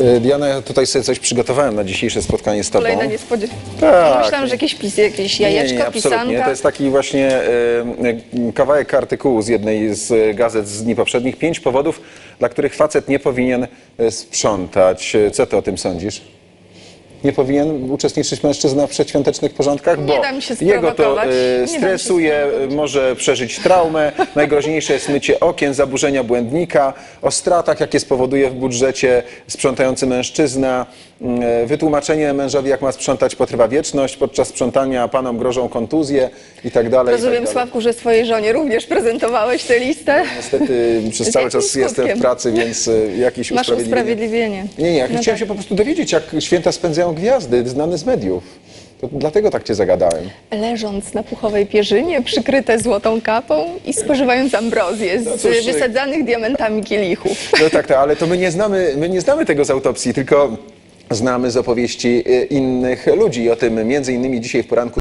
Y, Diana, ja tutaj sobie coś przygotowałem na dzisiejsze spotkanie z Tobą. Kolejna niespodzianka. Tak. Myślałam, że jakieś pisy, jakieś jajeczko, nie, nie, absolutnie. pisanka. To jest taki właśnie e, e, kawałek artykułu z jednej z e, gazet z dni poprzednich. Pięć powodów, dla których facet nie powinien e, sprzątać. E, Co ty o tym sądzisz? Nie powinien uczestniczyć mężczyzna w przedświątecznych porządkach, bo da mi się jego to sprowokować. Nie da e, mi się stresuje, e, może przeżyć traumę. Najgroźniejsze jest mycie okien, zaburzenia błędnika, o stratach, jakie spowoduje w budżecie sprzątający mężczyzna. Mm, e, Wytłumaczenie mężowi, jak ma sprzątać, potrwa wieczność. Podczas sprzątania panom grożą kontuzje i tak dalej. i Rozumiem, tak dalej. Sławku, że swojej żonie również prezentowałeś tę listę. Niestety przez cały czas jestem w pracy, więc e, jakieś Masz usprawiedliwienie. Nie, nie, ja No chciałem tak. się po prostu dowiedzieć, jak święta spędzają gwiazdy, znane z mediów. To dlatego tak cię zagadałem. Leżąc na puchowej pierzynie, przykryte złotą kapą i spożywając ambrozję z No cóż, wysadzanych diamentami kielichów. No tak, tak, ale to my nie znamy, my nie znamy tego z autopsji, tylko znamy z opowieści e, innych ludzi. O tym między innymi dzisiaj w poranku